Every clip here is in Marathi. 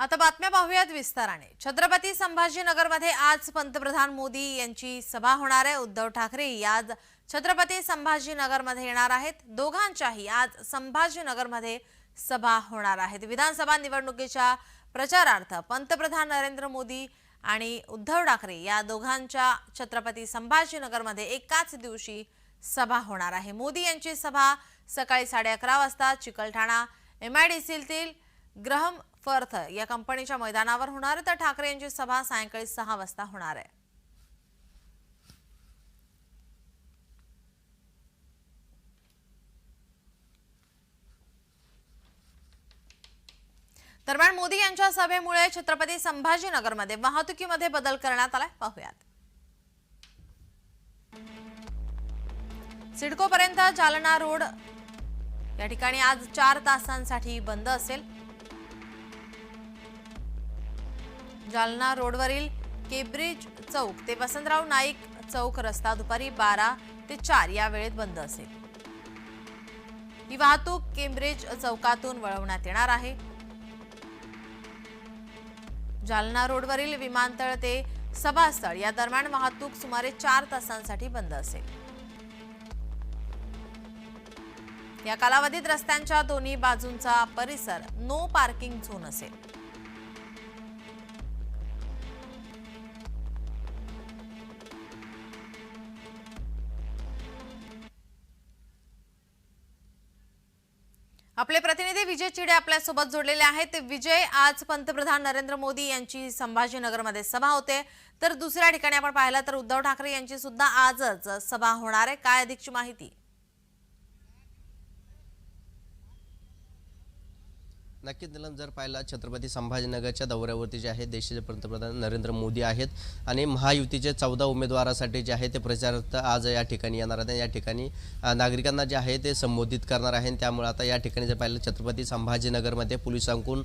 आता बातम्या पाहूयात विस्ताराने. छत्रपती संभाजीनगरमध्ये आज पंतप्रधान मोदी यांची सभा होणार आहे. उद्धव ठाकरे आज छत्रपती संभाजीनगरमध्ये येणार आहेत. दोघांच्याही आज संभाजीनगरमध्ये सभा होणार आहेत. विधानसभा निवडणुकीच्या प्रचारार्थ पंतप्रधान नरेंद्र मोदी आणि उद्धव ठाकरे या दोघांच्या छत्रपती संभाजीनगरमध्ये एकाच दिवशी सभा होणार आहे. मोदी यांची सभा सकाळी साडे अकरा वाजता चिकलठाणा एमआयडीसीतील ग्रहम फर्थ या कंपनीच्या मैदानावर होणार तर ठाकरे यांची सभा सायंकाळी सहा वाजता होणार आहे. दरम्यान मोदी यांच्या सभेमुळे छत्रपती संभाजीनगरमध्ये वाहतुकीमध्ये बदल करण्यात आलाय. पाहूयात. सिडकोपर्यंत जालना रोड या ठिकाणी आज चार तासांसाठी बंद असेल. जालना रोडवरील केब्रिज चौक ते वसंतराव नाईक चौक रस्ता दुपारी बारा ते चार या वेळेत बंद असेल. ही वाहतूक केम्ब्रिज चौकातून वळवण्यात येणार आहे. जालना रोडवरील विमानतळ ते सभास्थळ या दरम्यान वाहतूक सुमारे चार तासांसाठी बंद असेल. या कालावधीत रस्त्यांच्या दोन्ही बाजूंचा परिसर नो पार्किंग झोन असेल. आपले प्रतिनिधी विजय चिडे आपल्यासोबत जोडलेले आहेत. विजय आज पंतप्रधान नरेंद्र मोदी यांची संभाजीनगरमध्ये सभा होते. तर दुसऱ्या ठिकाणी आपण पाहिलं तर उद्धव ठाकरे यांची सुद्धा आजच सभा होणार आहे. काय अधिकची माहिती? नक्कीच निलम जर पाहिला छत्रपती संभाजीनगरच्या दौऱ्यावरती जे आहे देशाचे पंतप्रधान नरेंद्र मोदी आहेत आणि महायुतीचे चौदा उमेदवारासाठी जे आहे ते प्रचारार्थ आज या ठिकाणी येणार आहेत. या ठिकाणी नागरिकांना जे आहे ते संबोधित करणार आहे त्यामुळे आता या ठिकाणी जर पाहिलं छत्रपती संभाजीनगरमध्ये पोलिसांकडून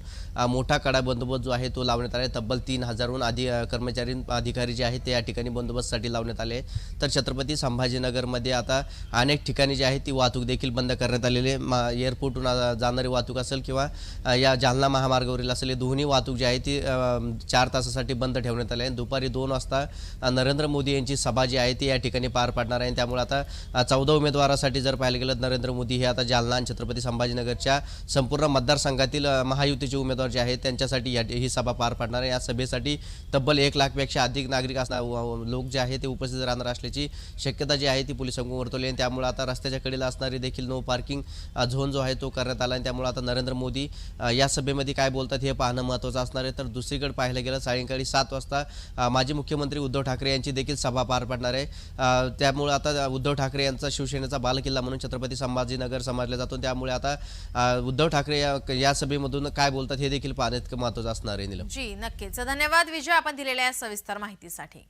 मोठा कडा बंदोबस्त जो आहे तो लावण्यात आला आहे. तब्बल तीन हजारहून आधी कर्मचारी अधिकारी जे आहेत ते या ठिकाणी बंदोबस्तसाठी लावण्यात आले तर छत्रपती संभाजीनगरमध्ये आता अनेक ठिकाणी जी आहे ती वाहतूक देखील बंद करण्यात आलेली आहे. मा एअरपोर्टहून जाणारी वाहतूक असेल किंवा या जालना महामार्गावरील असलेली दोन्ही वाहतूक जी आहे ती चार तासासाठी बंद ठेवण्यात आली आहे. दुपारी दोन वाजता नरेंद्र मोदी यांची सभा जी आहे ती या ठिकाणी पार पाडणार आहे. त्यामुळे आता चौदा उमेदवारासाठी जर पाहायला गेलं नरेंद्र मोदी हे आता जालना आणि छत्रपती संभाजीनगरच्या संपूर्ण मतदारसंघातील महायुतीचे उमेदवार जे आहेत त्यांच्यासाठी या ही सभा पार पाडणार आहे. या सभेसाठी तब्बल एक लाखपेक्षा अधिक नागरिक असणार लोक जे आहे ते उपस्थित राहणार असल्याची शक्यता जी आहे ती पोलिसांकडून वर्तवली आहे. त्यामुळे आता रस्त्याच्या कडेला असणारी देखील नो पार्किंग झोन जो आहे तो करण्यात आला आहे. त्यामुळे आता नरेंद्र मोदी या सभेमध्ये काय बोलतात हे पाहणं महत्त्वाचं असणार आहे. तर दुसरीकडे पाहायला गेलं सायंकाळी सात वाजता माजी मुख्यमंत्री उद्धव ठाकरे यांची देखील सभा पार पडणार आहे. त्यामुळे आता उद्धव ठाकरे यांचा शिवसेनेचा बालकिल्ला म्हणून छत्रपती संभाजीनगर समजला जातो. त्यामुळे आता उद्धव ठाकरे या सभेमधून काय बोलतात हे देखील पाहण्यात महत्त्वाचं असणार आहे निलम. जी नक्कीच. धन्यवाद विजय आपण दिलेल्या या सविस्तर माहितीसाठी.